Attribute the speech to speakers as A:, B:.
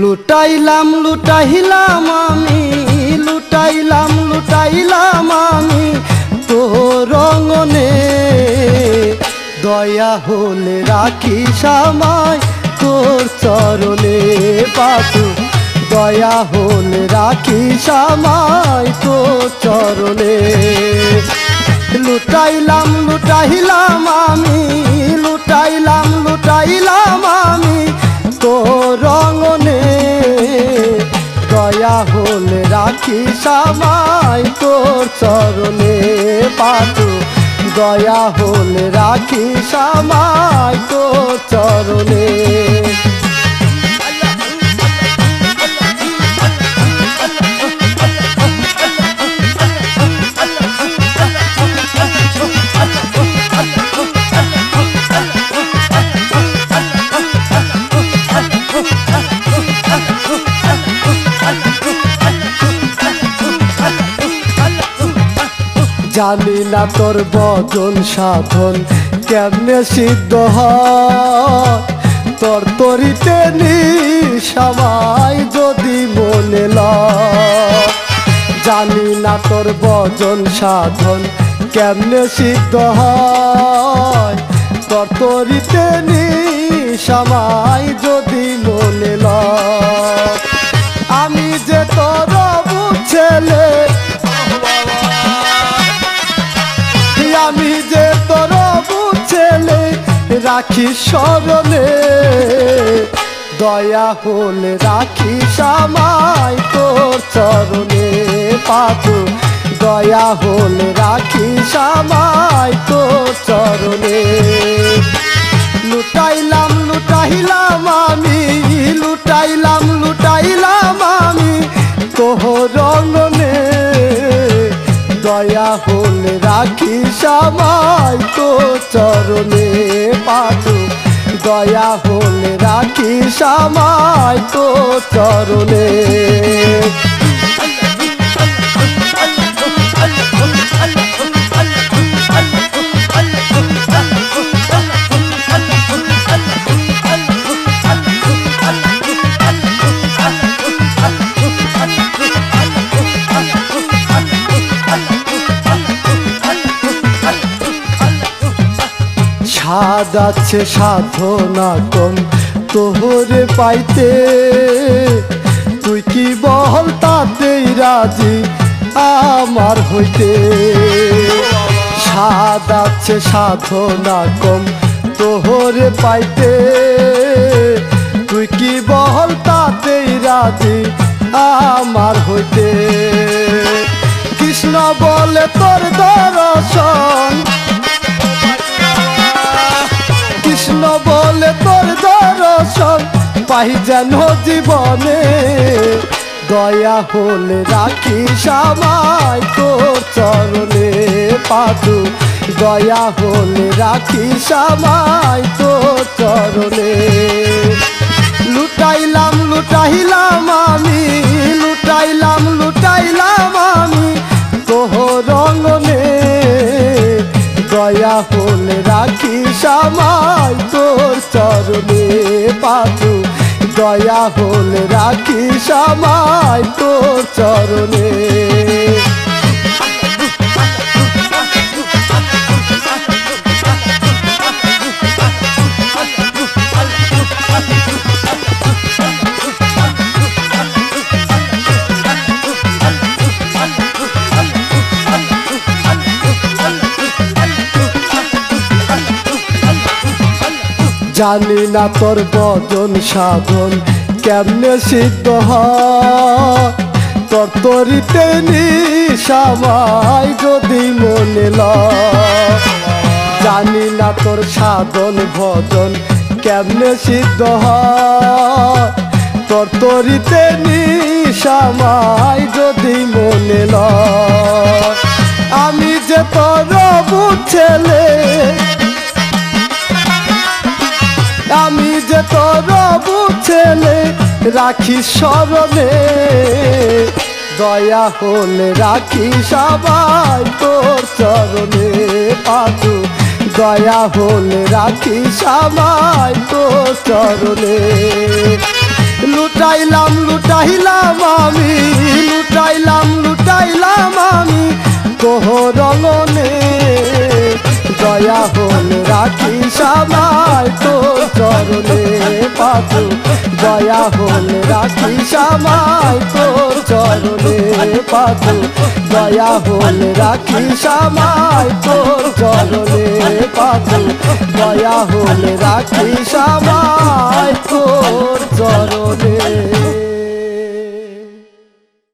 A: লুটাইলাম লুটাইলাম আমি, লুটাইলাম লুটাইলাম আমি তো রঙনে দয়া হলে রাখি সামাই তোর চরণে পাতু। দয়া হলে রাখি সামাই তোর চরণে। লুটাইলাম লুটাইলাম আমি, লুটাইলাম লুটাইলাম আমি রঙনে দয়া হলে রাখি সামাই তোর চরণে পাতু। দয়া হলে রাখি সামাই তোর চরণে। জানি না তোর বজন সাধন কেমনে সিদ্ধ হয়। তোর তরিতে নিশামাই যদি মনে লয়। জানি না তোর বজন সাধন কেমনে সিদ্ধ হয়। তোর তরিতে নিশামাই যদি মনে লয়। আমি যে তোর ছেলে রাখি স্মরণে। দয়া হলে রাখি সামাই তোর চরণে পাতু দয়া হলে রাখি সামাই তোর চরণে। হলে রাখি সবাই তো চরণে পাতু দয়া হল রাখি সবাই তো চরণে। আছে সাধনা কম তোহরে পাইতে। তুই কি বহল তাতেই রাজি আমার হইতে। আছে সাধনা কম তোহরে পাইতে। তুই কি বহল তাতেই রাজি আমার হইতে। কৃষ্ণ বলে, তোর দর্শন পাই যেন জীবনে দয়া হলে রাখি সামাই তোর চরণে পাতু দয়া হলে রাখি সামাই তোর চরণে। লুটাইলাম লুটাইলাম আমি, লুটাইলাম লুটাইলাম আমি তোহর রঙনে দয়া হলে রাখি সামাই তোর চরণে পাতু দয়া হল রাখি সামাই তো চরণে। জানি না তোর বজন সাধন কেমনে সিদ্ধ তোর তরিতে নিশামাই যদি মনে লয়। জানি না তোর সাধন ভজন কেমনে সিদ্ধ তোর তরিতে নিশামাই যদি মনে লয়। রাখি স্মরণে দয়া হলে রাখি সবাই তোর চরণে পাতু। দয়া হলে রাখি সবাই তোর চরণে। লুটাইলাম লুটাইলাম আমি, লুটাইলাম লুটাইলাম আমি কোহ রঙনে দয়া হল রাখি সামাই তো চরণে। পাতু দয়া হলে রাখি সামাই তোর চরণে পাতু দয়া হলে রাখি সামাই তোর চরণে পাতু দয়া হল রাখি সামাই তো